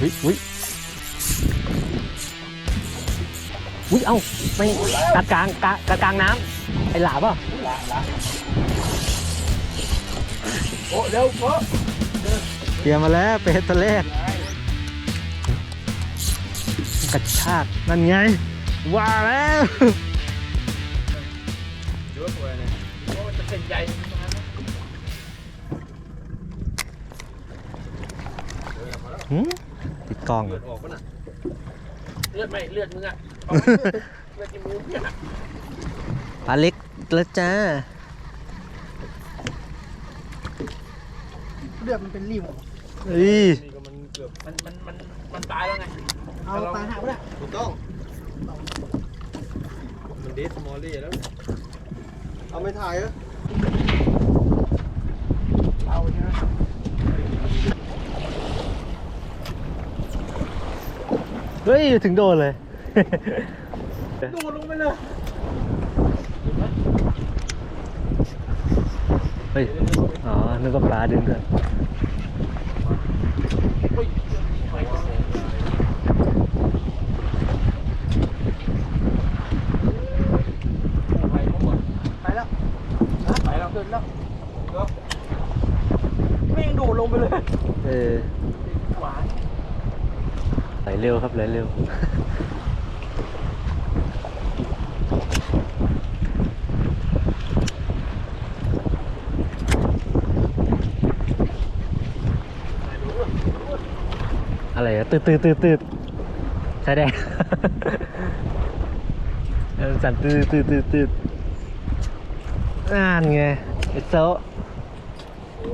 อุ้ยอุ้ยอุ้ยเอ้าไม่กัดกลางกะกัดกลางน้ำไอ้หลาบเปล่ะโอ้เร็วโอ้เตรียมมาแล้วเป็ดตัวแรกกระชากนั่นไง ว่าแล้วเยอะเลยเนี่ยโอ้จะเป็นใหญ่หืม ติดกล้องเลือดออกปะน่ะเลือดไหมเลือดมึงอะเลือดที่มือเพื่อนอะปลาเล็กแล้วจ้า เลือดมันเป็นริมเอ้ยนี่ก็มันเกือบมันมันมันมันตายแล้วไงเอาตายหาไปละถูกต้อง มันเดสมอลลี่แล้ว เอาไม่ถ่ายเหรอเอาใช่ไหม เฮ้ย ถึงโดนเลย โดดลงไปเลย เฮ้ย อ๋อ นึกว่าปลาดึงด้วย เฮ้ยไปก่อนไปหมด ไปแล้ว ไปแล้วเดินแล้วก็ แม่งโดดลงไปเลย เออ หวาน ไหล เร็วครับไหลเร็วอะไรอะตืดตืดตืดตืดใช่แดงเออสั่นตืดตืดตืดตืดนั่นไงไอโซะโอ้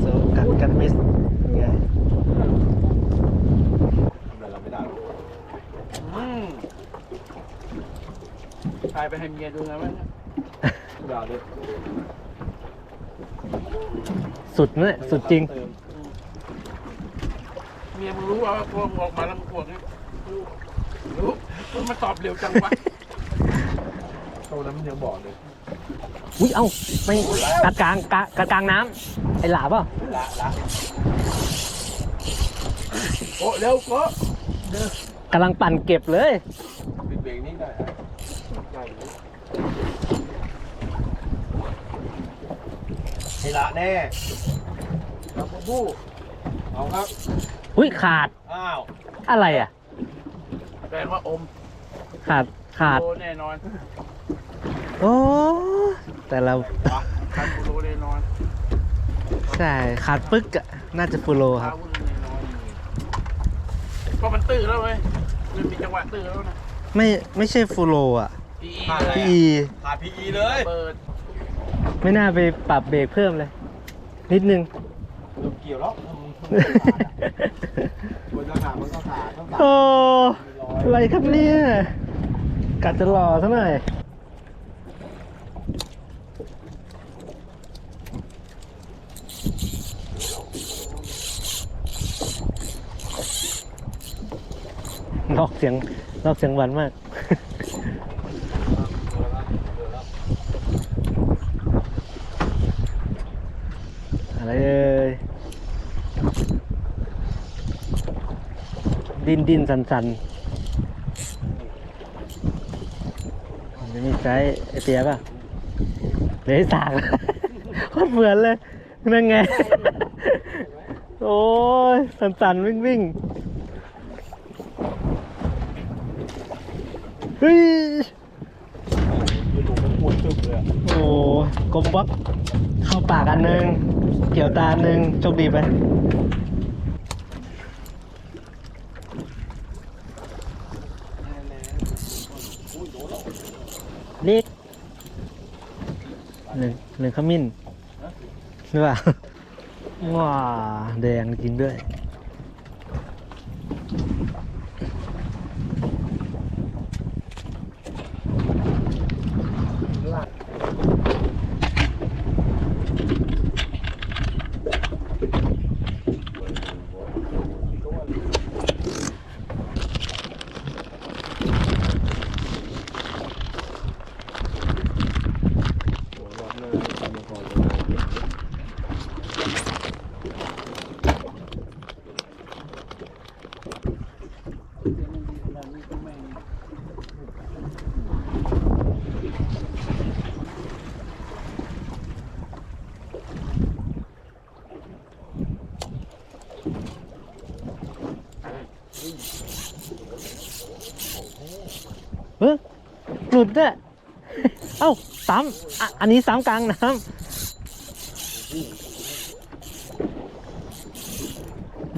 โซะกัดกันมิส ไงทำอะไรเราไม่ได้อืมถ่ายไปให้เมียดูไงวะเนี่ยอย่าเลยสุดนะสุดจริงเมียมึงรู้ว่าพวกมึงออกมาแล้วมึงปวดนี่รู้รู้มันมาตอบเร็วจังวะ โตนั้นมันยังบอกเลย อุ้ย เอ้าไม่กัดกลางกะกัดกลางน้ำไอ้หลาบเปล่ะละละโอ้เร็วโอ้กำลังปั่นเก็บเลย ปิดเบรกนี้ได้ได้นี่ละแน่ครับบู้เอาครับ อุ้ยขาดอ้าวอะไรอะ แปลว่าอมขาดขาดโลแน่นอน โอ้แต่เราคันโลแน่นอนใช่ขาดปึ๊กอะน่าจะฟูโรคพารับวุ้นแน่นอนเพราะมันตื้อแล้วเว้ยมันมีจังหวะตื้อแล้วนะไม่ไม่ใช่ฟูโรอะอีขาดอะไรพี่อะอีขาดพีอีเลยเปิดไม่น่าไปปรับเบรกเพิ่มเลย นิดนึงเกี่ยวแล้วบนกระถางมันก็ขาดต้องตัดโอ้อะไรครับเนี่ยกัดจะหล่อซะหน่อย นอกเสียงนอกเสียงหวานมากอะไรเอ่ยดินดินสันสันจะมีไซส์ไอเตียป่ะเลยสากโคตรเหมือนเลยนั่นไง โอ้ยสันสันวิ่งวิ่ง เฮ้ยคือหมันปวดตึบเลยอะโอ้กลมบ๊อกเข้าปากอันหนึ่งเกี่ยวตาอันหนึ่งโชคดีไปเล็กหนึ่งหนึ่งขมิ้นหรือเปล่าว้าแดงจริงด้วย หลุดด้วย เอ้าสามอันนี้สามกลางน้ำ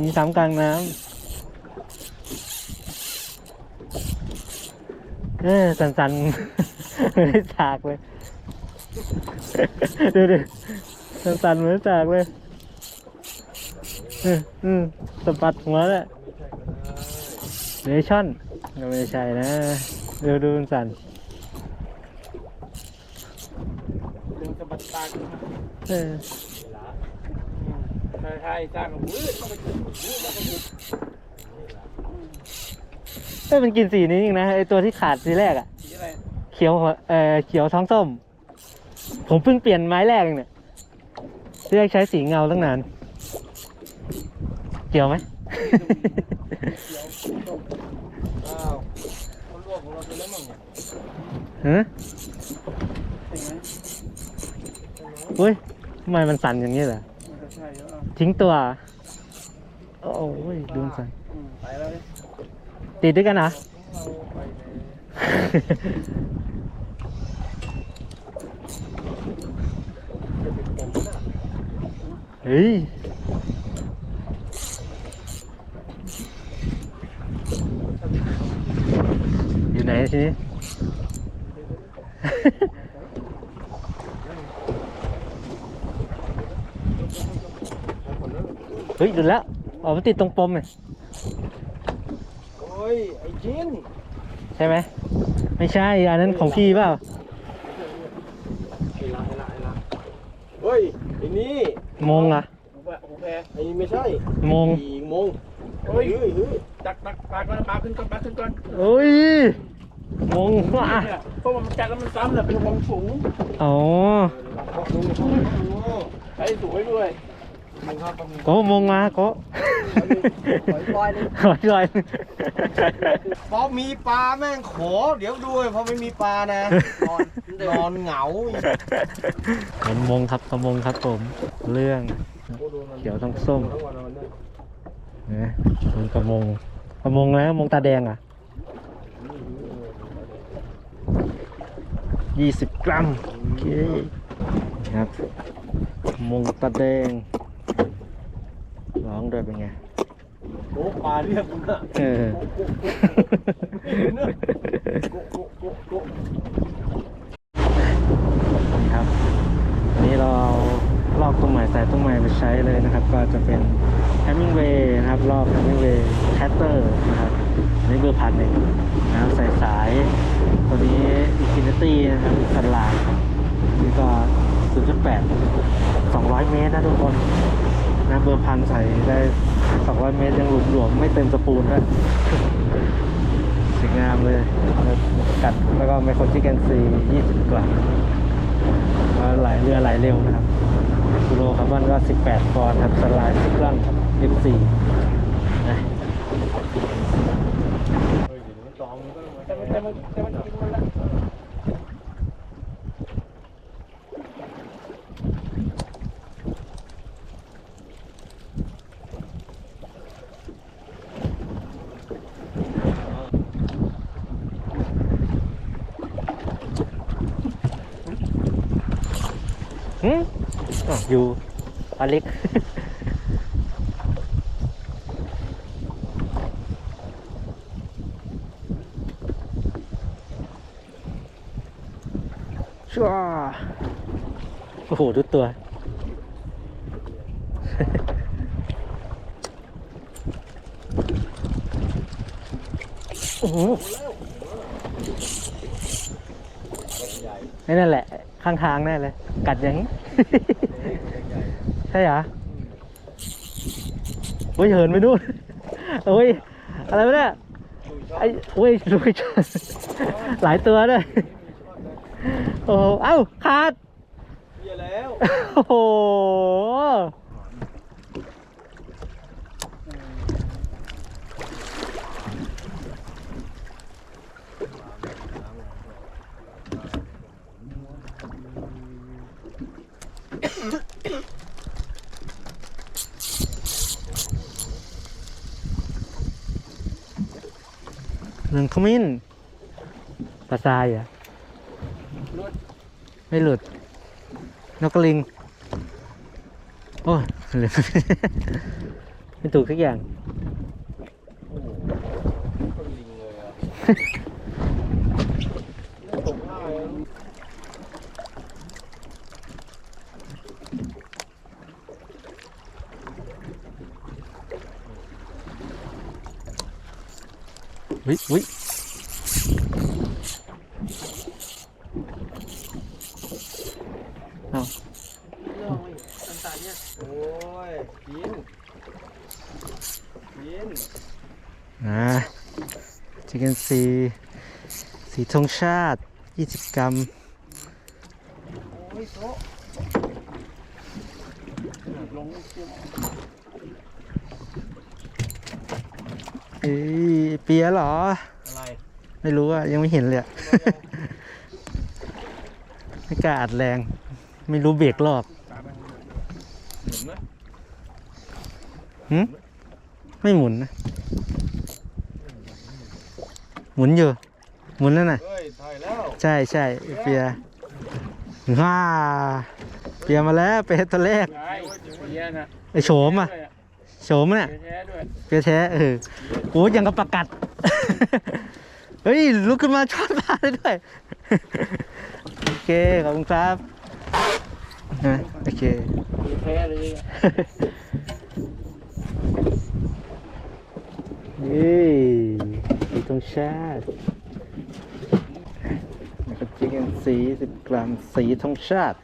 อันนี่ซ้ำกลางน้ำเออสันสันๆไม่ได้ฉากเลยดูดิสันสันๆเหมือนฉากเลยอืมอืมสะบัดหัวแหละเนชั่นก็ไม่ใช่นะ ดูดูสันเรื่อ งสะบัดตาขึ้นมาเออใช่ใช่สร้างกับมือต้องไปถึงมือแล้วก็บุกเอ้ยมันกินสีนี้จริงนะไอตัวที่ขาดทีแรกอะสีอะไรเขียวหัวเออเขียวท้องส้ม ผมเพิ่งเปลี่ยนไม้แรกเองเนี่ยที่แรกใช้สีเงาตั้งนาน เกี่ยวไหมอ้าวคนรวมของเราเป็นแล้วมั้งเนี่ยฮะเป็นไหม อุ้ยทำไมมันสั่นอย่างนี้เหรอ ทิ้งตัว โอ้ยดูมันสั่นอืมไปแล้วเนี่ยติดด้วยกันเหรอเราไปเลยเฮ้ย อยู่ไหนทีนี้ ฮ้ยหลุดแล้วอ๋อมันติดตรงปมเนี่ยโอ้ยไอ้จินใช่ไหมไม่ใช่อันนั้นของพี่เปล่าไอ้ละไอ้ละไอ้ละเฮ้ยไอ้นี่มงเหรอะหูแพหูแพไอ้นี่ไม่ใช่มงอีกมงเฮ้ยเฮ้ยเฮ้ยตักตักปลาก่อนปลาขึ้นก่อนปลาขึ้นก่อนเฮ้ยมงว่ะเนี่ยเพราะว่ามันจัดแล้วมันซ้ำแหละเป็นวงสูงอ๋อใช้สวยด้วย โกมงมาโกปล่อยปล่อยเลยขอลอยพอมีปลาแม่งขอ เดี๋ยวด้วยพอไม่มีปลานะนอนนอนเหงาขนมงครับขมงครับผม เรื่องเขียวทั้งส้มนะมันกระมงกระมงแล้วมงตาแดงอะยี่สิบกรัมโอเคครับมงตาแดง ร้องด้วยเป็นไงโอ้ปลาเรียกมึงอะเออนี่ครับวันนี้เราเอาลอกตัวใหม่ใส่ตัวใหม่ไปใช้เลยนะครับ ก็จะเป็น Hemingway นะครับลอก Hemingway Catter นะครับอันนี่เบอร์พันหนึ่งนะครับใส่สาย ตัวนี้ Infinity นะครับสลากนี่ก็ 0.8 200 เมตรนะทุกคน นะเบอร์พันใส่ได้ 200 เมตรยังหลวมๆไม่เต็มสปูนด้วยสวยงามเลยแล้วกัดแล้วก็ไมโครชิคเกนซี 20กว่าก็ไหลเรือไหลเร็วนะครับกูโรคาร์บอนก็ 18ปอนด์ครับสลายซิกลัง F4 นะแต่มันแต่มันแต่มันกินมันละ หืมอะอยู่ อเล็กชัวโอ้โหดูตัว โอ้โหนี่นั่นแหละ ข้างทางแน่เลย กัดอย่างนี้ ใช่เหรอโอ้ยเหินไปนู่นโอ้ยอะไรวะเนี่ยไอ้โอ้ยลุยชนหลายตัวด้วยโอ้โหเอ้าขาดเหี้ยแล้วโอ้โห หนึ่งขมิ้นปลาทรายเหรอะรถไม่หลุด นกกระลิง โอ้ยเหลือไม่ถูกทุกอย่าง โอ้โหคนลิงเลยอะไม่ตกง่ายอะ อาเรื่องไอ้ต่าเนี่ยโอ้ยกินกินอ่าชิคเก้นซีสีธงชาติ 20 กรัม โอ้ยโตลงเชื่อม เอ้ยเปียเหรอ อะไร ไม่รู้อะ ยังไม่เห็นเลยอะไม่กล้าอัดแรง ไม่รู้เบรกรอบตามไปเห็นไหมหึไม่หมุนนะ หมุนอยู่ หมุนแล้วน่ะเฮ้ย ถ่ายแล้วใช่ใช่เปียว้าเปียมาแล้ว เปียตัวแรกไอ้เหี้ยนะไอโฉมอะ โฉมเนี่ยแท้ด้วยเปียแท้เออโอ้ยยังกับประกัด เฮ้ย ลุกขึ้นมาชอดมาได้ด้วย โอเค ขอบคุณครับนะโอเคแท้เลยนี่สีธงชาติแล้วก็จิกเกนสีสิบกรัมสีธงชาติ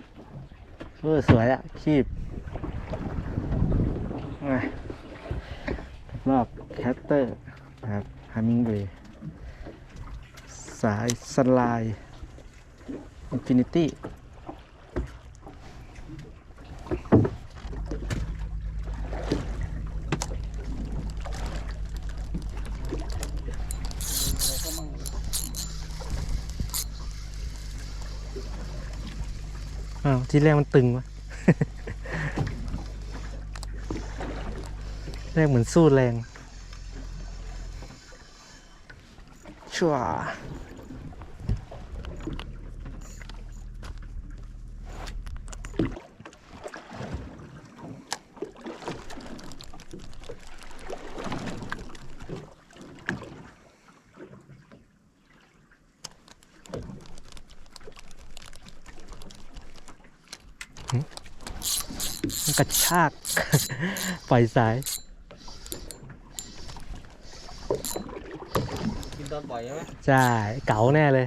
เออสวยอะคีบมา รอบแคตเตอร์นะครับฮามิงเ a ย์สายสลายอินฟินิตี้อ้าว ที่แรกมันตึงวะ แรกเหมือนสู้แรง ชัวกระชาก ปล่อยสาย กินต อนปล่อยใช่ไหมใช่ เก๋าแน่เลย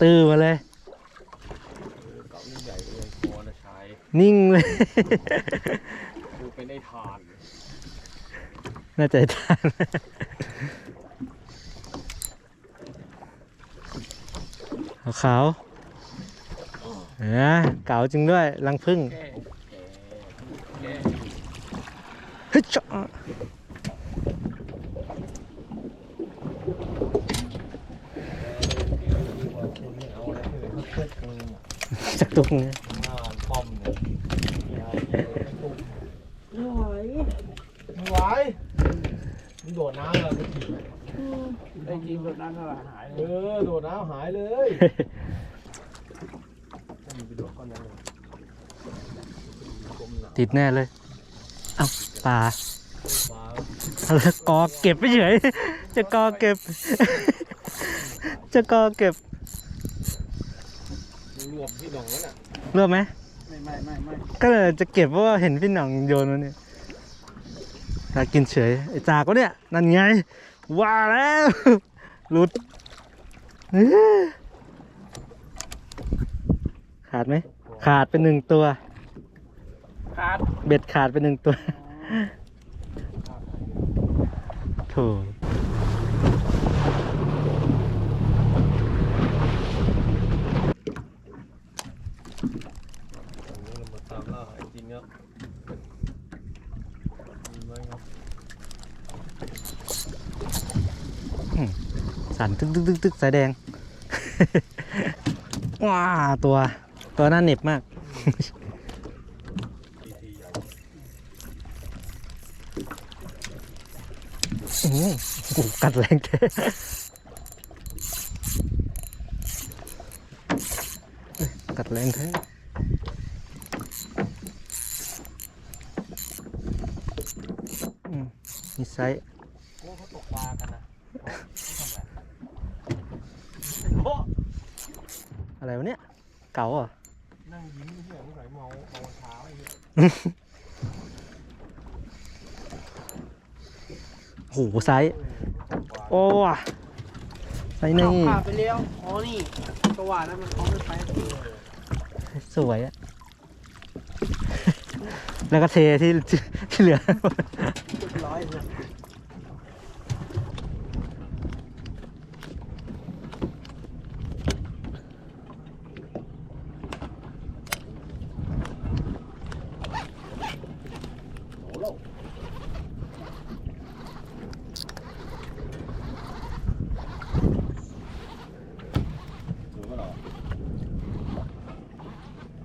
ตื้อมาเลยเออเก่านี่ใหญ่เลยพอนะชายนิ่งเลยดูเป็นไอ้ทานน่าจะทาน ขาวๆเออเก๋าจริงด้วย รังพึ่งแก่แก่เฮ้ยจ๊ะ ไม่เอาอะไรเลยเขาเพิดมึงอะ จาก ตรงนี้หน้าป้อมเนี่ยไม่อยไม่ไหวไม่ไหวมึงโดดน้ำเลยเมื่อกี้ไอ้จริงแบบนั้นก็หายเอเลยอโดดน้ำหายเลยมึงไปโดดก้อนนั้นเลยก้มหลังติดแน่เลย เอ้าปลาฟ้าแล้วกอเก็บไปเฉย จะกอเก็บ จะกอเก็บ รวมพี่หน่องแล้วน่ะเลือกไหมไม่ไม่ไม่ไม่ก็เลยจะเก็บเพราะว่าเห็นพี่หน่องโยนมาเนี่ยอยากกินเฉยไอ้จากก็เนี่ยนั่นไงว่าแล้วหลุดขาดไหมขาดเป็นหนึ่งตัว ขาดเบ็ดขาดเป็นหนึ่งตัวโถ อันนี้เรามาตามล่าหาจริงแล้วมีไหมครับ สั่นตึกตึกตึกตึกสายแดง ว้าตัว ตัวน้าเหน็บมากหือหือโอ้โหกัดแรงแท้แรงแท้อืมมีไซส์ โอ้เขาตกปลากันนะเขาทำอะไรโอ้ อะไรวะเนี่ย เก๋าเหรอะนั่งยิ้มเหี้ยมึงใส่เมาเมาเท้าไอ้เหี้ยโหไซส์ตกปลาโอ้ว่ะไซส์นี่เอาขาไปเลี้ยวอ๋อนี่ก็ว่าแล้วมันเขาไม่ไปสวยอะแล้วก็เทที่ที่ที่เหลือ เรียบร้อยเลย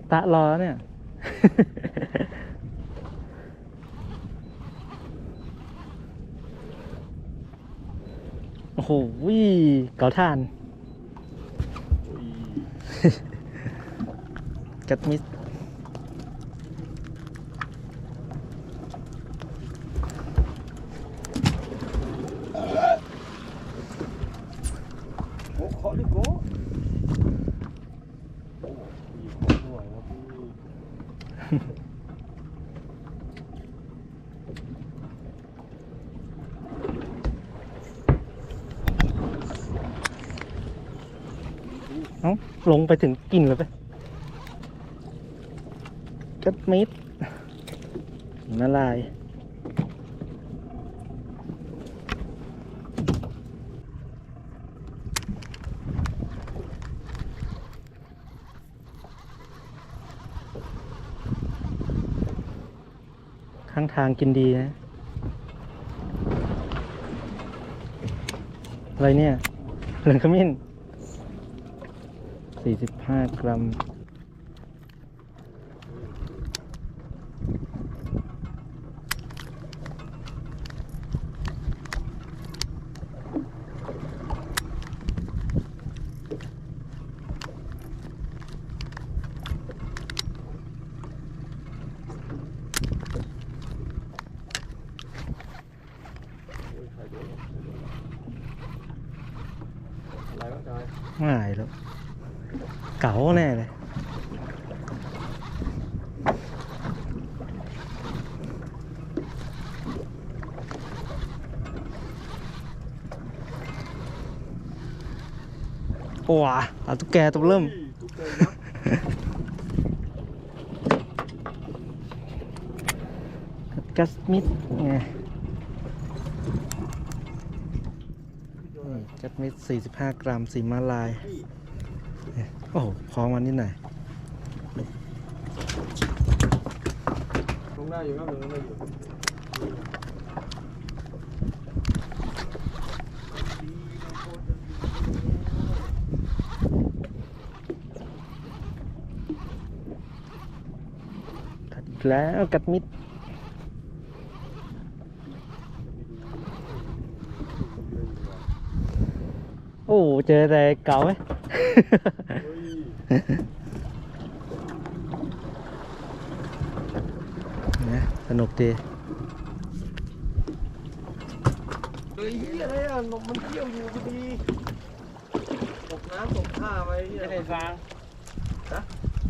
ตะรอเนี่ย โอ้โหวิเกาท่านกัดมิด โอ้เคาะดิโก้โอ้ยขอหน่อยนะพี่ เอ้า ลงไปถึงกินเลยไปกัดมิดละลายข้างทางกินดีนะ อะไรเนี่ย เหลืองขมิ้น สี่สิบห้ากรัมอะไรวะจอยไม่ายแล้ว เก๋าแน่เลยโอ้วะเอาตุ๊กแกตัวเริ่มตุ๊กแกยักษ์กัสมิดไงนี่กัสมิด45 กรัมสีมาลาย อ้โหคล้องมันนิดหน่อยลงได้อยู่ครับลงได้อยู่กัดแล้วกัดมิดโอ้เจอแต่เก่าไหม นะสนุกดีเฮ้ยเหี้ยอะไรอะนมมันเที่ยวอยู่พอดีตกน้ำตกท่าไปเหี้ยไม่ได้ฟางฮะ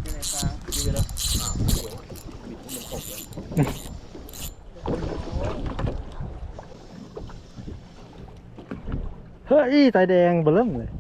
ไม่ได้ฟางดีไปแล้วอ้าวเดี๋ยวบิดให้มันตกเลยเฮ้ยตายแดงเบอร์เริ่มเลย